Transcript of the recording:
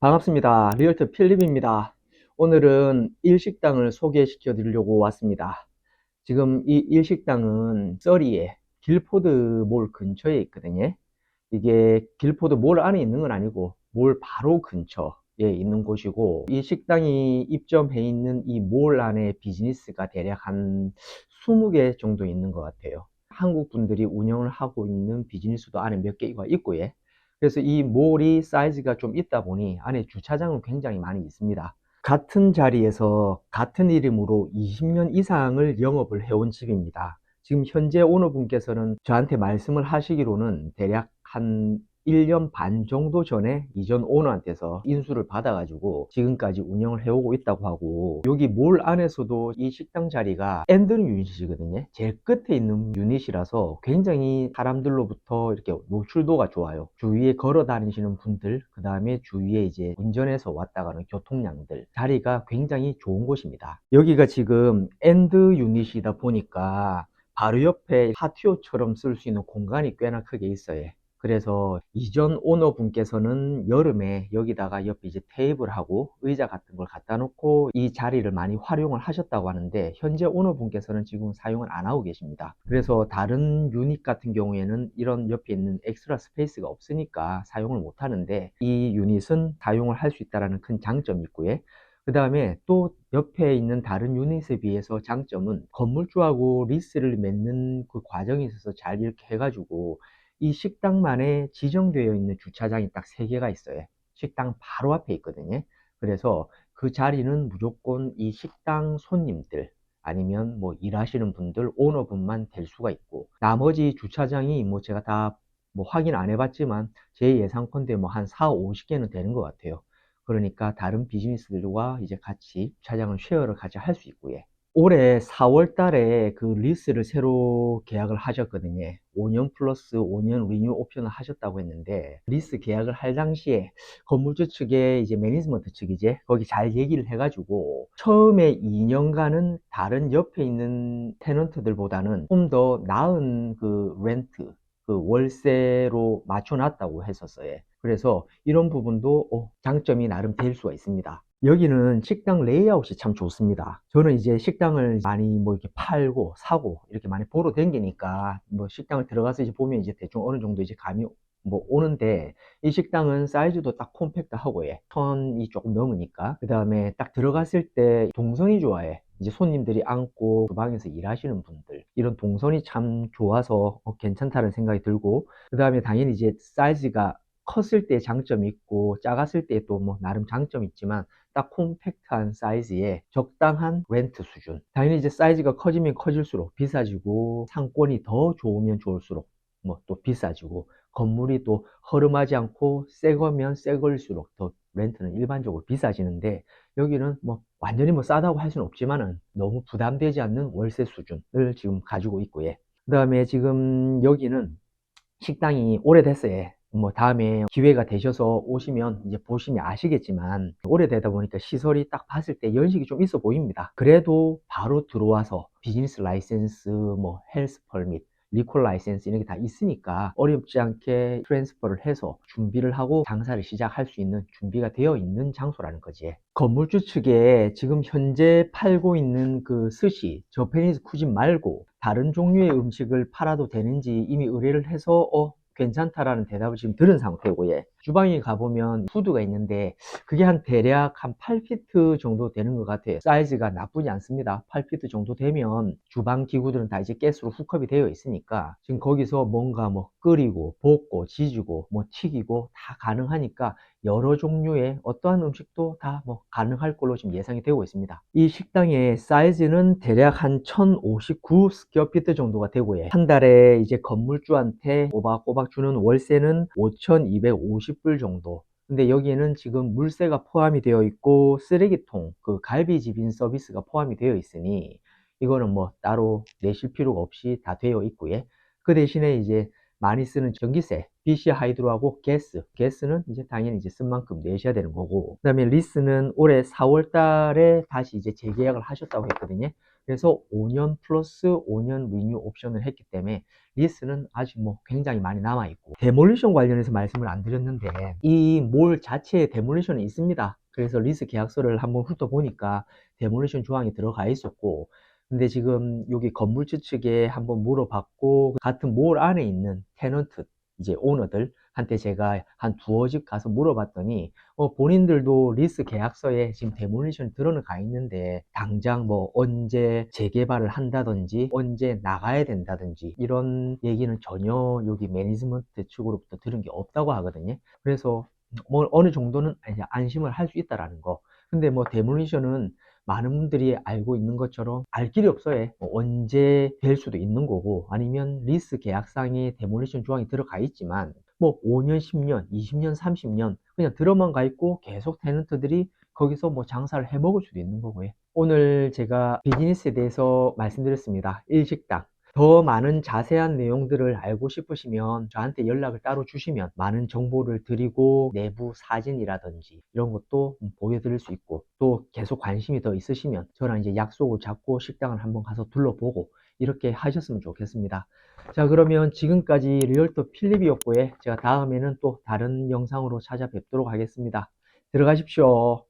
반갑습니다. 리얼터 필립입니다. 오늘은 일식당을 소개시켜 드리려고 왔습니다. 지금 이 일식당은 써리에 길포드 몰 근처에 있거든요. 이게 길포드 몰 안에 있는 건 아니고 몰 바로 근처에 있는 곳이고 이 식당이 입점해 있는 이 몰 안에 비즈니스가 대략 한 20개 정도 있는 것 같아요. 한국 분들이 운영을 하고 있는 비즈니스도 안에 몇 개가 있고요. 그래서 이 몰이 사이즈가 좀 있다 보니 안에 주차장은 굉장히 많이 있습니다. 같은 자리에서 같은 이름으로 20년 이상을 영업을 해온 집입니다. 지금 현재 오너분께서는 저한테 말씀을 하시기로는 대략 한 1년 반 정도 전에 이전 오너한테서 인수를 받아가지고 지금까지 운영을 해오고 있다고 하고 여기 몰 안에서도 이 식당 자리가 엔드는 유닛이거든요. 제일 끝에 있는 유닛이라서 굉장히 사람들로부터 이렇게 노출도가 좋아요. 주위에 걸어 다니시는 분들, 그 다음에 주위에 이제 운전해서 왔다 가는 교통량들 자리가 굉장히 좋은 곳입니다. 여기가 지금 엔드 유닛이다 보니까 바로 옆에 파티오처럼 쓸 수 있는 공간이 꽤나 크게 있어요. 그래서 이전 오너분께서는 여름에 여기다가 옆에 이제 테이블 하고 의자 같은 걸 갖다 놓고 이 자리를 많이 활용을 하셨다고 하는데 현재 오너분께서는 지금 사용을 안 하고 계십니다. 그래서 다른 유닛 같은 경우에는 이런 옆에 있는 엑스트라 스페이스가 없으니까 사용을 못 하는데 이 유닛은 사용을 할 수 있다는 큰 장점이 있고요. 그 다음에 또 옆에 있는 다른 유닛에 비해서 장점은 건물주하고 리스를 맺는 그 과정에 있어서 잘 이렇게 해가지고 이 식당만에 지정되어 있는 주차장이 딱 세 개가 있어요. 식당 바로 앞에 있거든요. 그래서 그 자리는 무조건 이 식당 손님들 아니면 뭐 일하시는 분들, 오너분만 될 수가 있고 나머지 주차장이 뭐 제가 다 뭐 확인 안 해봤지만 제 예상컨대 뭐 한 4, 50개는 되는 것 같아요. 그러니까 다른 비즈니스들과 이제 같이 주차장을 쉐어를 같이 할 수 있고요. 올해 4월 달에 그 리스를 새로 계약을 하셨거든요. 5년 플러스 5년 리뉴 옵션을 하셨다고 했는데 리스 계약을 할 당시에 건물주 측에 이제 매니지먼트 측이제 거기 잘 얘기를 해가지고 처음에 2년간은 다른 옆에 있는 테넌트들보다는 좀 더 나은 그 렌트 그 월세로 맞춰놨다고 했었어요. 그래서 이런 부분도 어, 장점이 나름 될 수가 있습니다. 여기는 식당 레이아웃이 참 좋습니다. 저는 이제 식당을 많이 뭐 이렇게 팔고 사고 이렇게 많이 보러 다니니까 뭐 식당을 들어가서 이제 보면 이제 대충 어느 정도 이제 감이 뭐 오는데 이 식당은 사이즈도 딱 콤팩트하고 예. 턴이 조금 넘으니까 그 다음에 딱 들어갔을 때 동선이 좋아해. 이제 손님들이 앉고 주방에서 일하시는 분들 이런 동선이 참 좋아서 어, 괜찮다는 생각이 들고 그 다음에 당연히 이제 사이즈가 컸을 때 장점이 있고 작았을 때 또 뭐 나름 장점이 있지만 딱 콤팩트한 사이즈에 적당한 렌트 수준 당연히 이제 사이즈가 커지면 커질수록 비싸지고 상권이 더 좋으면 좋을수록 뭐 또 비싸지고 건물이 또 허름하지 않고 새 거면 새 걸수록 더 렌트는 일반적으로 비싸지는데 여기는 뭐 완전히 뭐 싸다고 할 수는 없지만은 너무 부담되지 않는 월세 수준을 지금 가지고 있고요. 그 다음에 지금 여기는 식당이 오래됐어요. 뭐 다음에 기회가 되셔서 오시면 이제 보시면 아시겠지만 오래되다 보니까 시설이 딱 봤을 때 연식이 좀 있어 보입니다. 그래도 바로 들어와서 비즈니스 라이센스, 뭐 헬스 펄밋 리콜 라이센스 이런 게 다 있으니까 어렵지 않게 트랜스퍼를 해서 준비를 하고 장사를 시작할 수 있는 준비가 되어 있는 장소라는 거지. 건물주 측에 지금 현재 팔고 있는 그 스시, 저페니스 쿠진 말고 다른 종류의 음식을 팔아도 되는지 이미 의뢰를 해서 어 괜찮다라는 대답을 지금 들은 상태고, 예. 주방에 가보면 푸드가 있는데, 그게 한 대략 한 8피트 정도 되는 것 같아요. 사이즈가 나쁘지 않습니다. 8피트 정도 되면 주방 기구들은 다 이제 가스로 훅업이 되어 있으니까, 지금 거기서 뭔가 뭐 끓이고, 볶고, 지지고, 뭐 튀기고 다 가능하니까, 여러 종류의 어떠한 음식도 다 뭐 가능할 걸로 지금 예상이 되고 있습니다. 이 식당의 사이즈는 대략 한 1059 스퀘어피트 정도가 되고요. 한 달에 이제 건물주한테 꼬박꼬박 주는 월세는 5250불 정도. 근데 여기에는 지금 물세가 포함이 되어 있고 쓰레기통, 그 갈비집인 서비스가 포함이 되어 있으니 이거는 뭐 따로 내실 필요가 없이 다 되어 있고요. 그 대신에 이제 많이 쓰는 전기세, BC 하이드로하고 게스, 게스는 이제 당연히 이제 쓴 만큼 내셔야 되는 거고, 그 다음에 리스는 올해 4월 달에 다시 이제 재계약을 하셨다고 했거든요. 그래서 5년 플러스 5년 리뉴 옵션을 했기 때문에 리스는 아직 뭐 굉장히 많이 남아 있고 데몰리션 관련해서 말씀을 안 드렸는데 이 몰 자체에 데몰리션이 있습니다. 그래서 리스 계약서를 한번 훑어보니까 데몰리션 조항이 들어가 있었고 근데 지금 여기 건물주 측에 한번 물어봤고 같은 몰 안에 있는 테넌트 이제 오너들 한테 제가 한 두어 집 가서 물어봤더니 어, 본인들도 리스 계약서에 지금 데몰리션 들어는 가 있는데 당장 뭐 언제 재개발을 한다든지 언제 나가야 된다든지 이런 얘기는 전혀 여기 매니지먼트 측으로부터 들은 게 없다고 하거든요. 그래서 뭐 어느 정도는 안심을 할 수 있다라는 거. 근데 뭐 데몰리션은 많은 분들이 알고 있는 것처럼 알 길이 없어요. 뭐 언제 될 수도 있는 거고 아니면 리스 계약상에 데몰리션 조항이 들어가 있지만 뭐 5년, 10년, 20년, 30년 그냥 들어만 가 있고 계속 테넌트들이 거기서 뭐 장사를 해 먹을 수도 있는 거고요. 오늘 제가 비즈니스에 대해서 말씀드렸습니다. 일식당. 더 많은 자세한 내용들을 알고 싶으시면 저한테 연락을 따로 주시면 많은 정보를 드리고 내부 사진이라든지 이런 것도 보여드릴 수 있고 또 계속 관심이 더 있으시면 저랑 이제 약속을 잡고 식당을 한번 가서 둘러보고 이렇게 하셨으면 좋겠습니다. 자 그러면 지금까지 리얼터 필립이었고요. 제가 다음에는 또 다른 영상으로 찾아뵙도록 하겠습니다. 들어가십시오.